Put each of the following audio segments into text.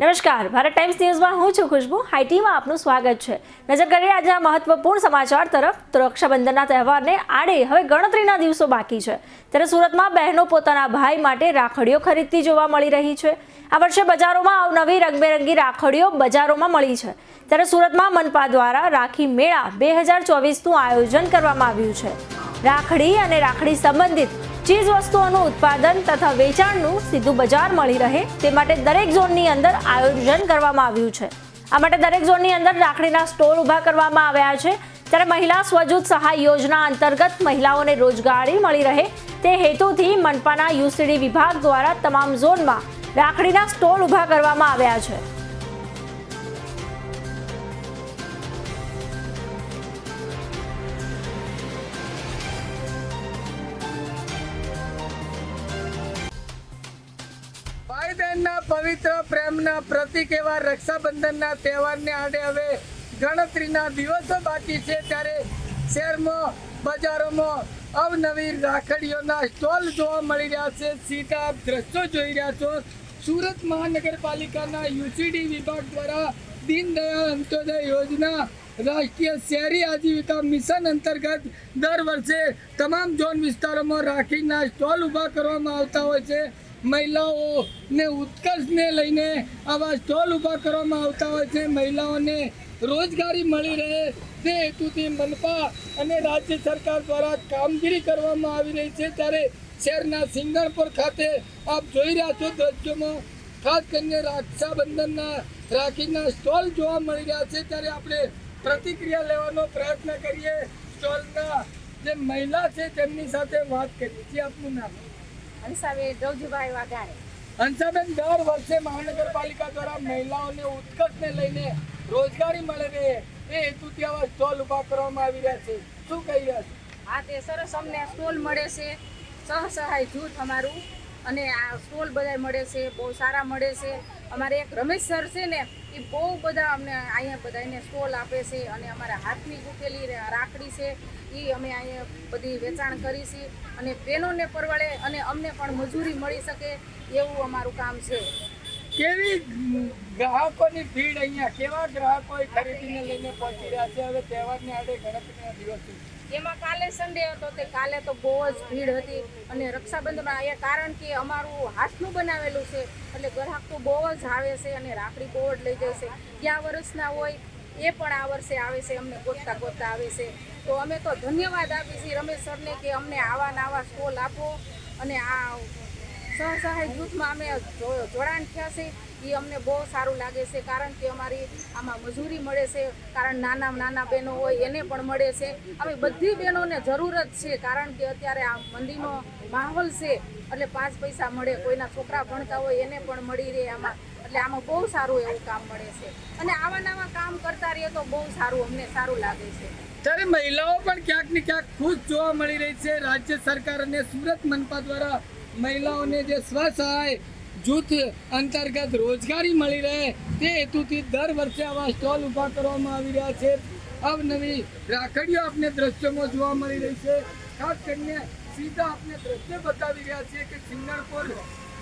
નમસ્કાર. ભારત ટાઈમ્સ ન્યૂઝમાં હું છું ખુશ્બુ. હાઈટીમાં આપનું સ્વાગત છે. નજર કરીએ આજે આ મહત્વપૂર્ણ સમાચાર તરફ. તો રક્ષાબંધનના તહેવારને આડે હવે ગણતરીના દિવસો બાકી છે. ત્યારે સુરતમાં બહેનો પોતાના ભાઈ માટે રાખડીઓ ખરીદતી જોવા મળી રહી છે. આ વર્ષે બજારોમાં અવનવી રંગબેરંગી રાખડીઓ બજારોમાં મળી છે. ત્યારે સુરતમાં મનપા દ્વારા રાખી મેળા બે હજાર ચોવીસનું આયોજન કરવામાં આવ્યું છે. રાખડી અને રાખડી સંબંધિત ચીજ વસ્તુઓનું ઉત્પાદન તથા વેચાણનું સીધું બજાર મળી રહે તે માટે દરેક ઝોનની અંદર આયોજન કરવામાં આવ્યું છે. આ માટે દરેક ઝોનની અંદર રાખડીના સ્ટોલ ઊભા કરવામાં આવ્યા છે. ત્યારે મહિલા સ્વજૂથ સહાય યોજના અંતર્ગત મહિલાઓને રોજગારી મળી રહે તે હેતુથી મનપાના યુસીડી વિભાગ દ્વારા તમામ ઝોનમાં રાખડીના સ્ટોલ ઊભા કરવામાં આવ્યા છે. પવિત્ર પ્રેમના પ્રતિક એવા રક્ષાબંધનના તહેવારને આડે હવે ગણતરીના દિવસો બાકી છે ત્યારે શહેરમાં બજારોમાં અવનવી રાખડીઓના સ્ટોલ જોવા મળી રહ્યા છે. સીધા દ્રશ્યો જોઈ રહ્યા છો. સુરત મહાનગરપાલિકાના યુસીડી વિભાગ દ્વારા દીનદયાળ અંત્યોદય યોજના રાષ્ટ્રીય શહેરી આજીવિકા મિશન અંતર્ગત દર વર્ષે તમામ ઝોન વિસ્તારોમાં રાખીના સ્ટોલ ઊભા કરવામાં આવતા હોય છે. મહિલાઓને ઉત્કર્ષને લઈને આવા સ્ટોલ ઊભા કરવામાં આવતા હોય છે. મહિલાઓને રોજગારી મળી રહે તે હેતુથી મનપા અને રાજ્ય સરકાર દ્વારા કામગીરી કરવામાં આવી રહી છે. ત્યારે શહેરના સિંગણપુર ખાતે આપ જોઈ રહ્યા છો દ્રશ્યોમાં ખાસ કરીને રક્ષાબંધનના રાખીના સ્ટોલ જોવા મળી રહ્યા છે. ત્યારે આપણે પ્રતિક્રિયા લેવાનો પ્રયત્ન કરીએ. સ્ટોલના જે મહિલા છે તેમની સાથે વાત કરીએ. છીએ આપનું નામ? હંસાબેન રવજીભાઈ વાઘાણી હંસાબેન દર વર્ષે મહાનગરપાલિકા દ્વારા મહિલાઓને ઉત્કર્ષને લઈને રોજગારી મળે રહે એ હેતુથી આવા સ્ટોલ ઊભા કરવામાં આવી રહ્યા છે. શું કહી રહ્યા છે? હા તે સરસ અમને સ્ટોલ મળે છે. સહ સહાય જૂથ અમારું. અને આ સ્ટોલ બધા મળે છે બહુ સારા મળે છે. અમારે એક રમેશ સર છે ને એ બહુ બધા અમને અહીંયા બધાને સ્ટોલ આપે છે અને અમારા હાથની ગૂંથેલી રાખડી છે. એ અમે અહીંયા બધી વેચાણ કરી છે અને બહેનોને પરવડે અને અમને પણ મજૂરી મળી શકે એવું અમારું કામ છે. કેવી ગ્રાહકોની ભીડ અહીંયા? કેવા ગ્રાહકો ખરીદીને લઈને પહોંચી રહ્યા છે? હવે તહેવારને આડે ગણતરીના દિવસો. એમાં કાલે સન્ડે હતો તે કાલે તો બહુ જ ભીડ હતી અને રક્ષાબંધનમાં અહીંયા કારણ કે અમારું હાથનું બનાવેલું છે, એટલે ગ્રાહક તો બહુ જ આવે છે અને રાખડી બહુ જ લઈ જાય છે. ગયા વર્ષના હોય એ પણ આ વર્ષે આવે છે, અમને ગોતતા ગોતતા આવે છે. તો અમે તો ધન્યવાદ આપીએ છીએ રમેશ સરને કે અમને આવા ને આવા સ્ટોલ આપો અને આ સહસહાય જૂથમાં અમે જો- જોડાણ થયા છે. એ અમને બહુ સારું લાગે છે કારણ કે અમારી આમાં મજૂરી મળે છે. કારણ નાના નાના બહેનો હોય એને પણ મળે છે. અમે બધી બહેનોને જરૂરત છે કારણ કે અત્યારે આ મંદીનો માહોલ છે. એટલે પાંચ પૈસા મળે, કોઈના છોકરા ભણતા હોય એને પણ મળી રહે આમાં. એટલે આમાં બહુ સારું એવું કામ મળે છે. અને આવા નવા કામ કરતા રહીએ તો બહુ સારું, અમને સારું લાગે છે. ત્યારે મહિલાઓ પણ ક્યાંક ને ક્યાંક ખુશ જોવા મળી રહી છે. રાજ્ય સરકાર અને સુરત મનપા દ્વારા મહિલાઓને જે સ્વસહાય, જૂથ અંતર્ગત રોજગારી મળી રહે તે હેતુથી દર વર્ષે આવા સ્ટોલ ઊભા કરવામાં આવી રહ્યા છે. અવનવી રાખડીઓ આપને દ્રશ્યમાં જોવા મળી રહી છે. ખાસ કરીને સીધા આપને દ્રશ્ય બતાવી રહ્યા છે કે સિંગણપુર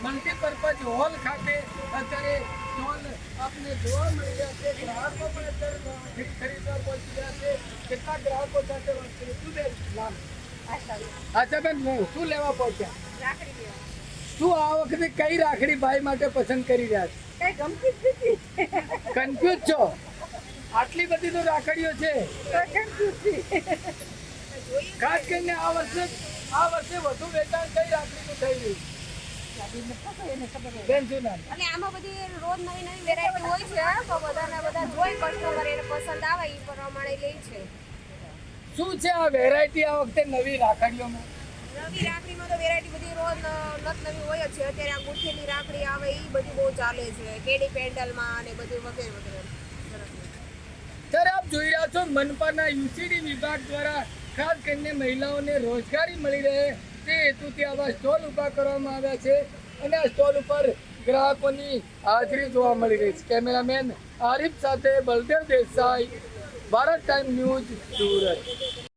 મલ્ટીપર્પઝ હોલ ખાતે અત્યારે સ્ટોલ આપને જોવા મળી રહ્યા છે. ગ્રાહકો પણ અત્યારે ખરીદવા પહોંચી રહ્યા છે. કેટલા ગ્રાહકો સાથે વાત નામ અચ્છા બેન શું લેવા પહોંચ્યા? શું આ વખતે કઈ રાખડી ભાઈ માટે પસંદ કરી રહ્યા છો? કન્ફ્યુઝ છો? આટલી બધી તો રાખડીઓ છે. ખાસ કરીને આ વર્ષે આ વર્ષે વધુ વેચાણ કઈ રાખડીનું થઈ રહ્યું? બેન શું નામ? અને આમાં બધી રોજ નવી નવી વેરાયટી હોય છે તો બધાને બધા જોઈ કસ્ટમર એને પસંદ આવે એ પ્રમાણે લે છે. શું છે આ વેરાયટી આ વખતે નવી રાખડીઓમાં? નવી રાખડીમાં તો વેરાયટી બધી રોજ નત નવી હોય જ છે. અત્યારે આ ગુઠેલી રાખડી આવે એ બધી બહુ ચાલે છે. કેડી પેન્ડલમાં અને બધું વગેરે વગેરે. ત્યારે આપ જોઈ રહ્યા છો મનપાના યુસીડી વિભાગ દ્વારા ખાસ કરીને મહિલાઓને રોજગારી મળી રહે તે હેતુથી આવા સ્ટોલ ઊભા કરવામાં આવ્યા છે. અને આ સ્ટોલ ઉપર ગ્રાહકોની હાજરી જોવા મળી રહી છે. કેમેરામેન આરિફ સાથે બલદેવ દેસાઈ ભારત ટાઈમ ન્યૂઝ સુરત